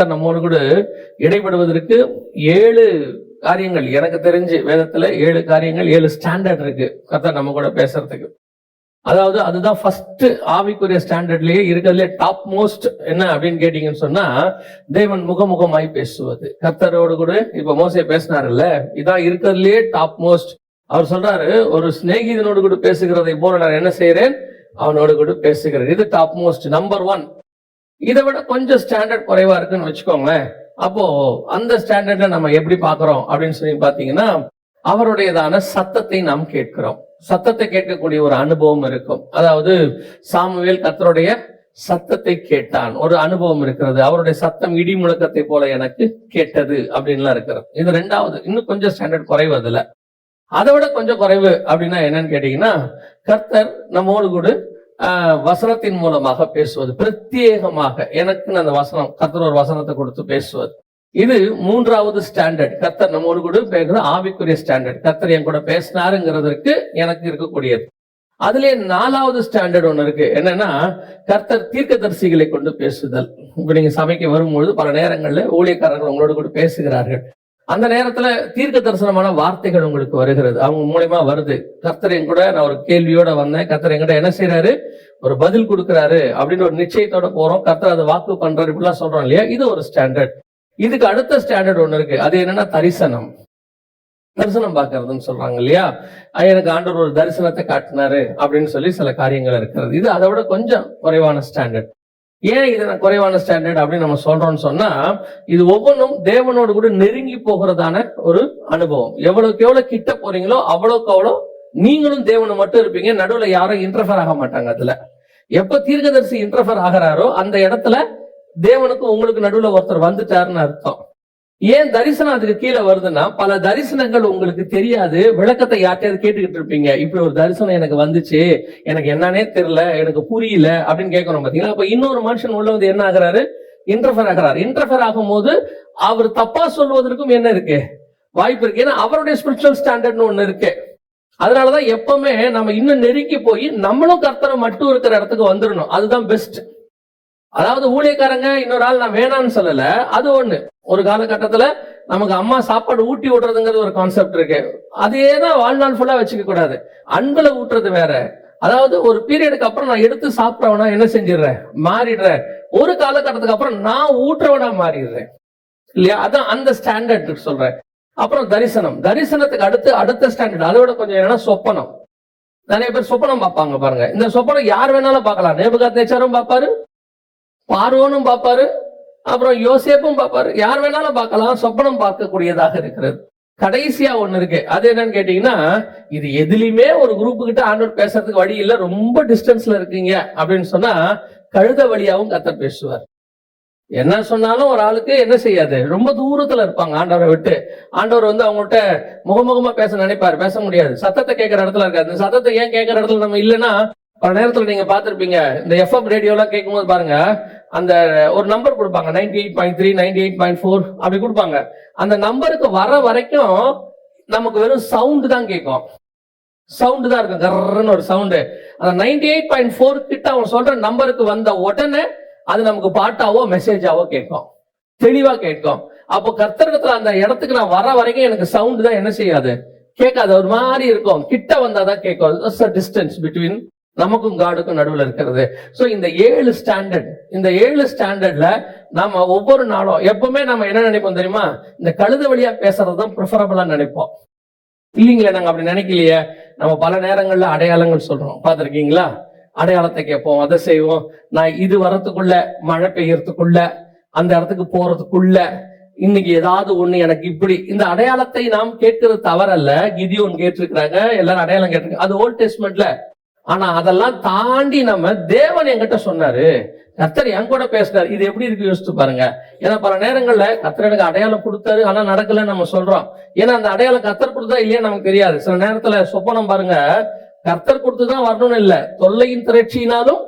கர்த்தர் நம்மோடு கூட இடைபடுவதற்கு ஏழு காரியங்கள். எனக்கு தெரிஞ்சு வேதத்துல ஏழு காரியங்கள் ஏழு ஸ்டாண்டர்ட் இருக்கு கர்த்தர் நம்ம கூட பேசுறதுக்கு. அதாவது அதுதான் ஃபர்ஸ்ட் ஆவிக்குரிய ஸ்டாண்டர்ட்லயே இருக்கிறதுலே டாப் மோஸ்ட் என்ன அப்படின்னு கேட்டீங்கன்னு சொன்னா தேவன் முகமுகமாய் பேசுவது. கர்த்தரோடு கூட இப்ப மோசையை பேசினாருல்ல இதான் இருக்கிறதுலயே டாப் மோஸ்ட் அவர் சொல்றாரு ஒரு சிநேகிதனோடு கூட பேசுகிறதை போல நான் என்ன செய்யறேன் அவனோடு கூட பேசுகிறேன். இது டாப் மோஸ்ட் நம்பர் ஒன் இதை விட கொஞ்சம் ஸ்டாண்டர்ட் குறைவா இருக்குன்னு வச்சுக்கோங்களேன். அப்போ அந்த ஸ்டாண்டர்ட நம்ம எப்படி பாக்குறோம் அப்படின்னு சொல்லி பாத்தீங்கன்னா அவருடையதான சத்தத்தை நாம் கேட்கிறோம். சத்தத்தை கேட்கக்கூடிய ஒரு அனுபவம் இருக்கும். அதாவது சாமுவேல் கர்த்தருடைய சத்தத்தை கேட்டான். ஒரு அனுபவம் இருக்கிறது. அவருடைய சத்தம் இடி முழக்கத்தை போல எனக்கு கேட்டது அப்படின்லாம் இருக்கிறது. இது ரெண்டாவது. இன்னும் கொஞ்சம் ஸ்டாண்டர்ட் குறைவு அதுல. அதை விட கொஞ்சம் குறைவு அப்படின்னா என்னன்னு கேட்டீங்கன்னா கர்த்தர் நம்மோடு கூட வசனத்தின் மூலமாக பேசுவது. பிரத்யேகமாக எனக்குன்னு அந்த வசனம் கத்தர் ஒரு வசனத்தை கொடுத்து பேசுவது. இது மூன்றாவது ஸ்டாண்டர்ட் கத்தர் நம்ம ஒரு கூட பேசுறது ஆவிக்குரிய ஸ்டாண்டர்ட் கத்தர் என் கூட பேசினாருங்கிறதுக்கு எனக்கு இருக்கக்கூடியது. அதுலயே நாலாவது ஸ்டாண்டர்ட் ஒன்று இருக்கு. என்னன்னா கர்த்தர் தீர்க்கதரிசிகளை கொண்டு பேசுதல். இப்ப நீங்க சபைக்கு வரும்பொழுது பல நேரங்கள்ல ஊழியக்காரர்கள் உங்களோட கூட பேசுகிறார்கள். அந்த நேரத்துல தீர்க்க தரிசனமான வார்த்தைகள் உங்களுக்கு வருகிறது. அவங்க மூலியமா வருது. கர்த்தர் என் கூட நான் ஒரு கேள்வியோட வந்தேன். கர்த்தர் எங்கிட்ட என்ன செய்யறாரு ஒரு பதில் கொடுக்குறாரு அப்படின்னு ஒரு நிச்சயத்தோட போறோம். கர்த்தர் அதை வாக்கு பண்றாரு இப்படிலாம் சொல்றோம் இல்லையா? இது ஒரு ஸ்டாண்டர்ட் இதுக்கு அடுத்த ஸ்டாண்டர்ட் ஒண்ணு இருக்கு. அது என்னன்னா தரிசனம். தரிசனம் பார்க்கறதுன்னு சொல்றாங்க இல்லையா? எனக்கு ஆண்டவர் ஒரு தரிசனத்தை காட்டினாரு அப்படின்னு சொல்லி சில காரியங்கள் இருக்கிறது. இது அதை விட கொஞ்சம் குறைவான ஸ்டாண்டர்ட் ஏன் இது நான் குறைவான ஸ்டாண்டர்ட் அப்படின்னு நம்ம சொல்றோம்னு சொன்னா இது ஒவ்வொன்றும் தேவனோடு கூட நெருங்கி போகிறதான ஒரு அனுபவம். எவ்வளவுக்கு எவ்வளவு கிட்ட போறீங்களோ அவ்வளவுக்கு அவ்வளோ நீங்களும் தேவனை மட்டும் இருப்பீங்க. நடுவுல யாரும் இன்டர்ஃபர் ஆக மாட்டாங்க அதுல. எப்ப தீர்க்கதரிசி இன்டர்ஃபர் ஆகிறாரோ அந்த இடத்துல தேவனுக்கு உங்களுக்கு நடுவுல ஒருத்தர் வந்துட்டாருன்னு அர்த்தம். ஏன் தரிசனம் அதுக்கு கீழே வருதுன்னா பல தரிசனங்கள் உங்களுக்கு தெரியாது. விளக்கத்தை யார்ட்டையாவது கேட்டுக்கிட்டு இருப்பீங்க. இப்படி ஒரு தரிசனம் எனக்கு வந்துச்சு. எனக்கு என்னன்னே தெரியல. எனக்கு புரியல அப்படின்னு கேட்கணும் பாத்தீங்களா? அப்ப இன்னொரு மனுஷன் உள்ள வந்து என்ன ஆகுறாரு? இன்டர்ஃபர் ஆகிறார். இன்டர்ஃபர் ஆகும்போது அவர் தப்பா சொல்வதற்கும் என்ன இருக்கு? வாய்ப்பு இருக்கு. ஏன்னா அவருடைய ஸ்பிரிச்சுவல் ஸ்டாண்டர்ட்னு ஒண்ணு இருக்கு. அதனாலதான் எப்பவுமே நம்ம இன்னும் நெருங்கி போய் நம்மளும் கர்த்தரை மட்டும் இருக்கிற இடத்துக்கு வந்துடணும் அதுதான் பெஸ்ட் அதாவது ஊழியக்காரங்க இன்னொரு ஆள் நான் வேணாம்னு சொல்லல அது ஒண்ணு. ஒரு காலகட்டத்துல நமக்கு அம்மா சாப்பாடு ஊட்டி விடுறதுங்கிறது ஒரு கான்செப்ட் இருக்கு. அதே தான் வாழ்நாள் ஃபுல்லா வச்சுக்க கூடாது. அன்புல ஊட்டுறது வேற. அதாவது ஒரு பீரியடுக்கு அப்புறம் நான் எடுத்து சாப்பிட்றவனா என்ன செஞ்சிடுறேன்? மாறிடுறேன். ஒரு காலகட்டத்துக்கு அப்புறம் நான் ஊட்டுறவனா மாறிடுறேன். இல்லையா? அதான் அந்த ஸ்டாண்டர்ட் சொல்றேன். அப்புறம் தரிசனம். தரிசனத்துக்கு அடுத்து அடுத்த ஸ்டாண்டர்ட் அதோட கொஞ்சம் என்னன்னா சொப்பனம். நிறைய பேர் சொப்பனம் பார்ப்பாங்க பாருங்க. இந்த சொப்பனம் யார் வேணாலும் பார்க்கலாம். நேபுகாத் நேச்சாரும் பார்ப்பாரு பார்வோனும் பார்ப்பாரு அப்புறம் யோசேப்பும் பார்ப்பாரு. யார் வேணாலும் பார்க்கலாம் சொப்பனம் பார்க்கக்கூடியதாக இருக்கிறது. கடைசியா ஒண்ணு இருக்கு. அது என்னன்னு கேட்டீங்கன்னா இது எதுலயுமே ஒரு குரூப் கிட்ட ஆண்டோர் பேசுறதுக்கு வழி இல்ல ரொம்ப டிஸ்டன்ஸ்ல இருக்கீங்க அப்படின்னு சொன்னா கழுத வழியாவும் கத்தர் பேசுவார். என்ன சொன்னாலும் ஒரு ஆளுக்கு என்ன செய்யாது? ரொம்ப தூரத்துல இருப்பாங்க ஆண்டவரை விட்டு. ஆண்டவர் வந்து அவங்கள்ட்ட முகமுகமா பேச நினைப்பாரு. பேச முடியாது. சத்தத்தை கேட்கிற இடத்துல இருக்காது. இந்த சத்தத்தை ஏன் கேட்கிற இடத்துல நம்ம இல்லைன்னா பல நேரத்துல நீங்க பாத்திருப்பீங்க இந்த எஃப்எம் ரேடியோலாம் கேட்கும்போது பாருங்க அந்த ஒரு நம்பர் கொடுப்பாங்க. Ninety eight point three ninety eight point four அப்படி கொடுப்பாங்க. அந்த நம்பருக்கு வர வரைக்கும் நமக்கு வெறும் சவுண்டு தான் கேட்கும். சவுண்டு தான் இருக்கும். கர்ன்னு ஒரு சவுண்டு அந்த நைன்டி எயிட் பாயிண்ட் ஃபோர் கிட்ட அவன் சொல்ற நம்பருக்கு வந்த உடனே அது நமக்கு பாட்டாவோ மெசேஜாவோ கேட்கும். தெளிவா கேட்கும். அப்போ கர்த்தர்கத்துல அந்த இடத்துக்கு நான் வர வரைக்கும் எனக்கு சவுண்டு தான் என்ன செய்யாது? கேட்காது ஒரு மாதிரி இருக்கும். கிட்ட வந்தாதான் கேட்கும். டிஸ்டன்ஸ் பிட்வீன் நமக்கும் காடுக்கும் நடுவில் இருக்கிறது. ஸோ இந்த ஏழு ஸ்டாண்டர்ட் இந்த ஏழு ஸ்டாண்டர்ட்ல நம்ம ஒவ்வொரு நாளும் எப்பவுமே நம்ம என்ன நினைப்போம் தெரியுமா? இந்த கழுத வழியா பேசுறது தான் ப்ரிஃபரபிளா நினைப்போம். இல்லைங்களே நாங்கள் அப்படி நினைக்கலையே. நம்ம பல நேரங்கள்ல அடையாளங்கள் சொல்றோம். பார்த்துருக்கீங்களா? அடையாளத்தை கேட்போம் அதை செய்வோம். நான் இது வரத்துக்குள்ள மழை பெய்யறதுக்குள்ள அந்த இடத்துக்கு போறதுக்குள்ள இன்னைக்கு ஏதாவது ஒண்ணு எனக்கு இப்படி இந்த அடையாளத்தை நாம் கேட்கிறது தவறல்ல. கிதியோன் கேட்டிருக்கிறாங்க எல்லாரும் அடையாளம் கேட்டிருக்காங்க. அது ஓல்ட் டெஸ்ட்மெண்ட்ல ஆனா அதெல்லாம் தாண்டி நம்ம தேவன் என்கிட்ட சொன்னாரு. கர்த்தர் என் கூட பேசினாரு. இது எப்படி இருக்கு யோசிச்சு பாருங்க. ஏன்னா பல நேரங்கள்ல கத்தர் எனக்கு அடையாளம் கொடுத்தாரு. ஆனா நடக்கலன்னு நம்ம சொல்றோம். ஏன்னா அந்த அடையாளம் கத்தர் கொடுத்தா இல்லையா நமக்கு தெரியாது. சில நேரத்துல சொப்பனம் பாருங்க. கர்த்தர் கொடுத்துதான் வரணும்னு இல்ல. தொல்லையின் திரட்சியினாலும்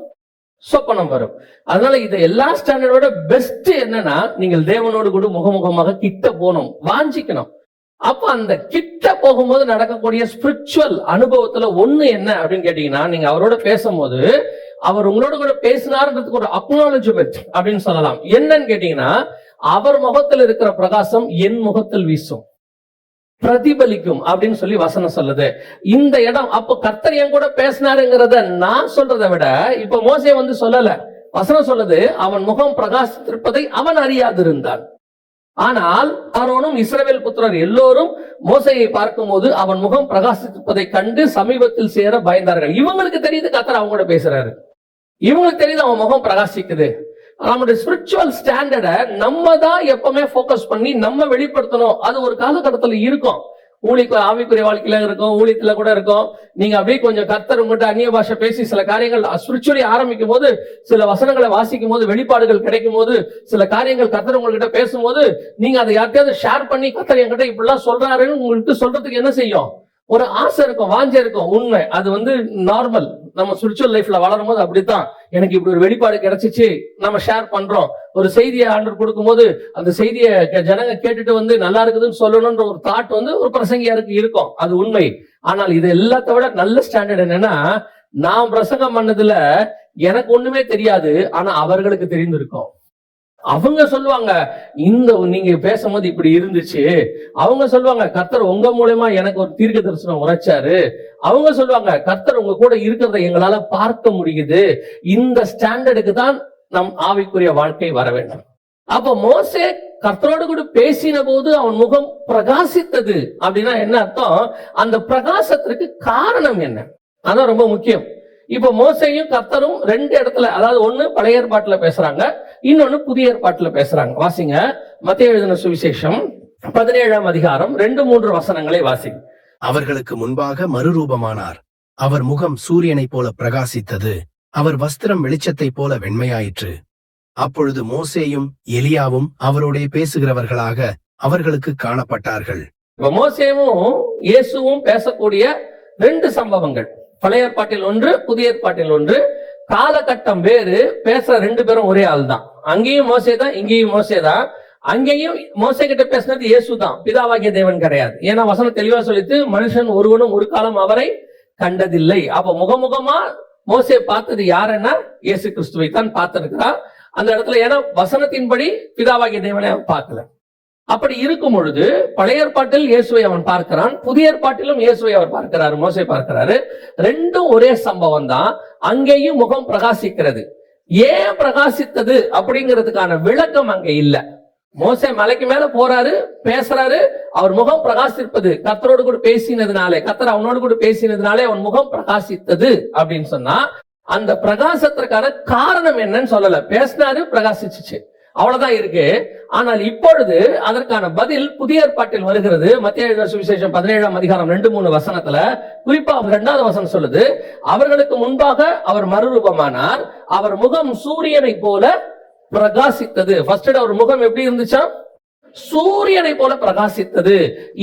சொப்பனம் வரும். அதனால இது எல்லா ஸ்டாண்டர்டோட பெஸ்ட் என்னன்னா நீங்கள் தேவனோடு கூட முகமுகமாக கிட்ட போகணும். வாஞ்சிக்கணும். அப்ப அந்த கிட்ட போகும்போது நடக்கக்கூடிய ஸ்பிரிச்சுவல் அனுபவத்துல ஒண்ணு என்ன அப்படின்னு கேட்டீங்கன்னா நீங்க அவரோட பேசும்போது அவர் உங்களோட கூட பேசினாருன்றதுக்கு ஒரு அக்னாலஜ்மெண்ட் அப்படின்னு சொல்லலாம். என்னன்னு கேட்டீங்கன்னா அவர் முகத்தில் இருக்கிற பிரகாசம் என் முகத்தில் வீசும். பிரதிபலிக்கும் அப்படின்னு சொல்லி வசனம் சொல்லுது. இந்த இடம் அப்போ கர்த்தர் என் கூட பேசினாருங்கிறத நான் சொல்றதை விட இப்ப மோசே வந்து சொல்லல. வசனம் சொல்லுது அவன் முகம் பிரகாசித்திருப்பதை அவன் அறியாதிருந்தான். ஆனால் ஆரோனும் இஸ்ரவேல் புத்திரர் எல்லோரும் மோசையை பார்க்கும்போது அவன் முகம் பிரகாசிப்பதை கண்டு சமீபத்தில் சேர பயந்தார்கள். இவங்களுக்கு தெரியுது கத்தர் அவங்க கூட பேசுறாரு. இவங்களுக்கு தெரியுது அவன் முகம் பிரகாசிக்குது. நம்மளுடைய ஸ்பிரிச்சுவல் ஸ்டாண்டர்டை நம்ம தான் எப்பவுமே ஃபோக்கஸ் பண்ணி நம்ம வெளிப்படுத்தணும். அது ஒரு காலகட்டத்தில் இருக்கும். ஊழிக்கு ஆவிக்குரிய வாழ்க்கையில இருக்கும் ஊழியத்துல கூட இருக்கும். நீங்க அப்படியே கொஞ்சம் கர்த்தர் உங்கள்கிட்ட அந்நிய பாஷை பேசி சில காரியங்கள் ஸ்பிரிச்சுவலி ஆரம்பிக்கும் போது சில வசனங்களை வாசிக்கும் போது வெளிப்பாடுகள் கிடைக்கும் போது சில காரியங்கள் கர்த்தர் உங்ககிட்ட பேசும்போது நீங்க அதை யார்கிட்டயாவது ஷேர் பண்ணி கர்த்தர் என்கிட்ட இப்படிலாம் சொல்றாருன்னு உங்களுக்கு சொல்றதுக்கு என்ன செய்யும்? ஒரு ஆசை இருக்கும் வாஞ்சை இருக்கும் உண்மை. அது வந்து நார்மல் நம்ம சுரிச்சுவல் லைஃப்ல வளரும் போது அப்படித்தான். எனக்கு இப்படி ஒரு வெளிப்பாடு கிடைச்சிச்சு நம்ம ஷேர் பண்றோம். ஒரு செய்தியை ஆண்டர் கொடுக்கும்போது அந்த செய்தியை ஜனங்க கேட்டுட்டு வந்து நல்லா இருக்குதுன்னு சொல்லணும்ன்ற ஒரு தாட் வந்து ஒரு பிரசங்கியாருக்கு இருக்கும். அது உண்மை. ஆனால் இது எல்லாத்த விட நல்ல ஸ்டாண்டர்ட் என்னன்னா நான் பிரசங்கம் பண்ணதுல எனக்கு ஒண்ணுமே தெரியாது ஆனா அவர்களுக்கு தெரிந்திருக்கும். அவங்க சொல்லுவாங்க இந்த நீங்க பேசும்போது இப்படி இருந்துச்சு. அவங்க சொல்லுவாங்க கர்த்தர் உங்க மூலயமா எனக்கு ஒரு தீர்க்க தரிசனம் உரைச்சாரு. அவங்க சொல்லுவாங்க கர்த்தர் உங்க கூட இருக்கிறத எங்களால பார்க்க முடியுது. இந்த ஸ்டாண்டர்டுக்கு தான் நம் ஆவிக்குரிய வாழ்க்கை வர வேண்டும். அப்ப மோசே கர்த்தரோடு கூட பேசின போது அவன் முகம் பிரகாசித்தது அப்படின்னா என்ன அர்த்தம்? அந்த பிரகாசத்திற்கு காரணம் என்ன? அதான் ரொம்ப முக்கியம். இப்ப மோசையும் கர்த்தரும் ரெண்டு இடத்துல அதாவது ஒண்ணு பழைய ஏற்பாட்டுல பேசுறாங்க இன்னொன்னு புதிய ஏற்பாட்டுல பேசுறாங்க. வாசிங்க. மத்திய எழுதின சுவிசேஷம் பதினேழாம் அதிகாரம் ரெண்டு மூன்று வசனங்களை வாசிங்க அவர்களுக்கு முன்பாக மறுரூபமானார். அவர் முகம் சூரியனைப் போல பிரகாசித்தது. அவர் வஸ்திரம் வெளிச்சத்தைப் போல வெண்மையாயிற்று. அப்பொழுது மோசேயும் எலியாவும் அவரோடே பேசுகிறவர்களாக அவர்களுக்கு காணப்பட்டார்கள். மோசேவும் இயேசுவும் பேசக்கூடிய ரெண்டு சம்பவங்கள். பழைய ஏற்பாட்டில் ஒன்று புதிய ஏற்பாட்டில் ஒன்று. காலகட்டம் வேறு பேசுற ரெண்டு பேரும் ஒரே ஆள் தான் அங்கேயும் மோசே தான் இங்கேயும் மோசே தான் அங்கேயும் மோசை கிட்ட பேசினது இயேசு தான் பிதாவாகிய தேவன் கிடையாது. ஏன்னா வசனம் தெளிவா சொல்லிட்டு மனுஷன் ஒருவனும் ஒரு காலம் அவரை கண்டதில்லை. அப்ப முகமுகமா மோசே பார்த்தது யாருன்னா இயேசு கிறிஸ்துவை தான் பார்த்திருக்கிறார். அந்த இடத்துல ஏன்னா வசனத்தின்படி பிதாவாகிய தேவனை பார்க்கல. அப்படி இருக்கும் பொழுது பழைய ஏற்பாட்டில் இயேசுவை அவன் பார்க்கிறான். புதிய ஏற்பாட்டிலும் இயேசுவை அவர் பார்க்கிறாரு மோசை பார்க்கிறாரு. ரெண்டும் ஒரே சம்பவம் தான். அங்கேயும் முகம் பிரகாசிக்கிறது. ஏன் பிரகாசித்தது அப்படிங்கிறதுக்கான விளக்கம் அங்க இல்ல. மோசை மலைக்கு மேல போறாரு பேசுறாரு. அவர் முகம் பிரகாசிப்பது கத்தரோடு கூட பேசினதுனாலே கத்தர் அவனோடு கூட பேசினதுனாலே அவன் முகம் பிரகாசித்தது அப்படின்னு சொன்னா அந்த பிரகாசத்திற்கான காரணம் என்னன்னு சொல்லல. பேசினாரு பிரகாசிச்சுச்சு. அவ்வளவுதான் இருக்கு. ஆனால் இப்பொழுது அதற்கான பதில் புதிய ஏற்பாட்டில் வருகிறது. மத்திய சுவிசேஷம் பதினேழாம் அதிகாரம் ரெண்டு மூணு வசனத்துல குறிப்பா இரண்டாவது வசனம் சொல்லுது அவர்களுக்கு முன்பாக அவர் மறுரூபமானார். அவர் முகம் சூரியனை போல பிரகாசித்தது. ஃபர்ஸ்ட் அவர் முகம் எப்படி இருந்துச்சா? சூரியனை போல பிரகாசித்தது.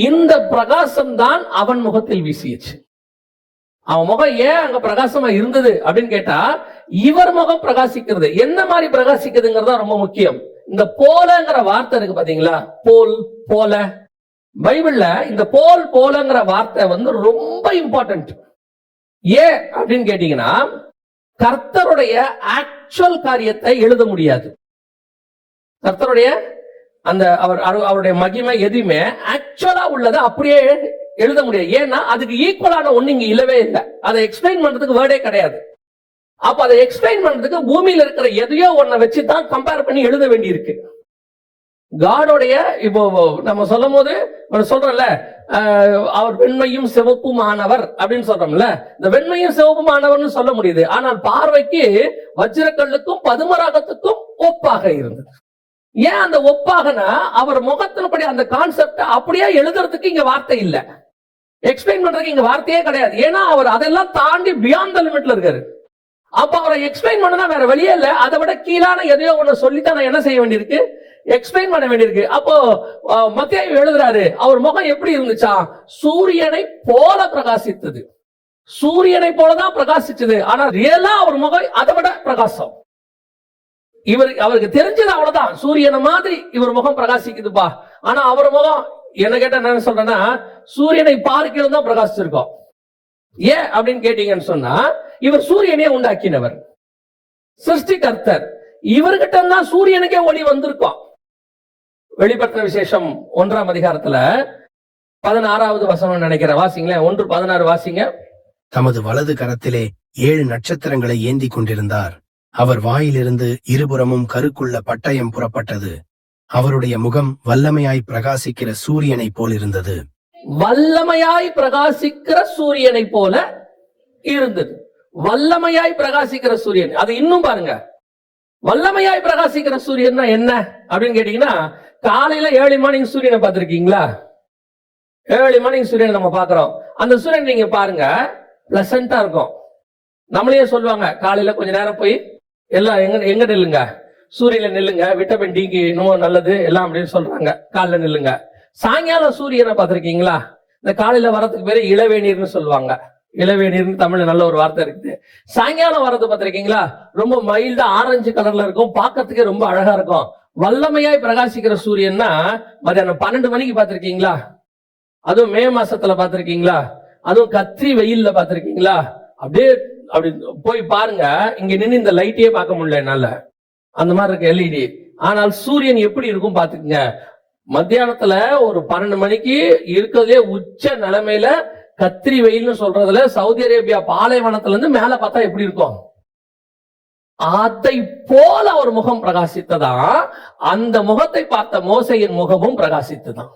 இந்த பிரகாசம் தான் அவன் முகத்தில் வீசியச்சு அவன் முகம் ஏன் அங்க பிரகாசமா இருந்தது அப்படின்னு கேட்டா இவர் முகம் பிரகாசிக்கிறது. என்ன மாதிரி பிரகாசிக்குதுங்கிறது தான் ரொம்ப முக்கியம். இந்த போலங்கிற வார்த்தை இருக்கு பாத்தீங்களா? போல் போல. பைபிள்ல இந்த போல் போலங்கிற வார்த்தை வந்து ரொம்ப இம்பார்ட்டன்ட் ஏன் அப்படின்னு கேட்டீங்கன்னா கர்த்தருடைய ஆக்சுவல் காரியத்தை எழுத முடியாது. கர்த்தருடைய அந்த அவர் அவர்- அவருடைய மகிமை எதுவுமே ஆக்சுவலா உள்ளதை அப்படியே எழுத முடியாது. ஏன்னா அதுக்கு ஈக்குவலான ஒண்ணு இங்க இல்லவே இல்லை. அதை எக்ஸ்பிளைன் பண்றதுக்கு வேர்டே கிடையாது. அப்ப அதை எக்ஸ்பிளைன் பண்றதுக்கு பூமியில இருக்கிற எதையோ ஒன்ன வச்சு தான் கம்பேர் பண்ணி எழுத வேண்டியிருக்கு. காடோடைய இப்போ நம்ம சொல்லும் போது சொல்றோம்ல அவர் வெண்மையும் சிவப்புமானவர் அப்படின்னு சொல்றோம்ல. இந்த வெண்மையும் சிவப்புமானவர்னு சொல்ல முடியுது. ஆனால் பார்வைக்கு வஜ்ரக்கல்லுக்கும் பதுமராகத்துக்கும் ஒப்பாக இருந்தது. ஏன் அந்த ஒப்பாகனா அவர் முகத்தின்படி அந்த கான்செப்ட் அப்படியே எழுதுறதுக்கு இங்க வார்த்தை இல்லை. எக்ஸ்பிளைன் பண்றதுக்கு இங்க வார்த்தையே கிடையாது. ஏன்னா அவர் அதெல்லாம் தாண்டி பியாண்ட் த லிமிட்ல இருக்காரு. அப்ப அவரை எக்ஸ்பிளைன் பண்ணனா வேற வழியே இல்ல. அதை விட கீழான எதையோ ஒண்ணு சொல்லித்தான் நான் என்ன செய்ய வேண்டியிருக்கு? எக்ஸ்பிளைன் பண்ண வேண்டியிருக்கு. அப்போ மத்திய எழுதுறாரு அவர் முகம் எப்படி இருந்துச்சா? சூரியனை போல பிரகாசித்தது. சூரியனை போலதான் பிரகாசிச்சது. ஆனா ரியலா அவர் முகம் அதை விட பிரகாசம். இவர் அவருக்கு தெரிஞ்சது அவ்வளவுதான். சூரியனை மாதிரி இவர் முகம் பிரகாசிக்குதுப்பா. ஆனா அவர் முகம் என்ன கேட்டா நான் என்ன சொல்றேன்னா சூரியனை பார்க்கிறது தான் பிரகாசிச்சிருக்கோம். ஏன் அப்படின்னு கேட்டீங்கன்னு சொன்னா இவர் சூரியனே உண்டாக்கினவர். சிருஷ்டிகர்த்தர். இவர்கிட்ட தான் சூரியனுக்கே ஒளி வந்திருக்கும். வெளிப்பட்ட விசேஷம் ஒன்றாம் அதிகாரத்துல பதினாறாவது வசனம் நினைக்கிற வாசிங்களேன் ஒன்று பதினாறு வாசிங்க. தமது வலது கரத்திலே ஏழு நட்சத்திரங்களை ஏந்திக் கொண்டிருந்தார். அவர் வாயிலிருந்து இருபுறமும் கருக்குள்ள பட்டயம் புறப்பட்டது. அவருடைய முகம் வல்லமையாய் பிரகாசிக்கிற சூரியனைப் போலிருந்தது. வல்லமையாய் பிரகாசிக்கிற சூரியனை போல இருந்தது. வல்லமையாய் பிரகாசிக்கிற சூரியன். அது இன்னும் பாருங்க. வல்லமையாய் பிரகாசிக்கிற சூரியன்னா என்ன? அப்படின்னு கேட்டீங்கன்னா காலையில ஏழு மார்னிங் சூரியனை பார்த்திருக்கீங்களா? ஏழு மார்னிங் சூரியனை நம்ம பார்க்கிறோம். அந்த சூரியன் நீங்க பாருங்க பிளசண்டா இருக்கும். நம்மளே சொல்லுவாங்க காலையில கொஞ்ச நேரம் போய் எல்லாம் எங்க எங்க நில்லுங்க சூரியன்ல நில்லுங்க விட்டமின் டிக்கு இன்னமும் நல்லது எல்லாம் அப்படின்னு சொல்றாங்க. காலைல நில்லுங்க. சாயங்காலம் சூரியனை பார்த்திருக்கீங்களா? இந்த காலையில வரதுக்கு பேரு இளவேநீர்னு சொல்லுவாங்க. இளவேநீர்னு தமிழ்ல நல்ல ஒரு வார்த்தை இருக்குது. சாயங்காலம் வரது பார்த்திருக்கீங்களா? ரொம்ப மைல்டா ஆரஞ்சு கலர்ல இருக்கும். பார்க்கறதுக்கே ரொம்ப அழகா இருக்கும். வல்லமையாய் பிரகாசிக்கிற சூரியன்னா மதியானம் பன்னெண்டு மணிக்கு பார்த்திருக்கீங்களா? அதுவும் மே மாசத்துல பார்த்திருக்கீங்களா? அதுவும் கத்திரி வெயில்ல பார்த்திருக்கீங்களா? அப்படியே அப்படி போய் பாருங்க. இங்க நின்று இந்த லைட்டையே பார்க்க முடியல என்னால. அந்த மாதிரி இருக்கு எல்இடி ஆனால் சூரியன் எப்படி இருக்கும் பாத்துக்கங்க மத்தியானத்துல ஒரு பன்னெண்டு மணிக்கு இருக்கிறதே உச்ச நிலைமையில கத்திரி வெயில்னு சொல்றதுல சவுதி அரேபியா பாலைவனத்துல இருந்து மேல பார்த்தா எப்படி இருக்கும்? அதை போல ஒரு முகம் பிரகாசித்ததா? அந்த முகத்தை பார்த்த மோசையின் முகமும் பிரகாசித்துதான்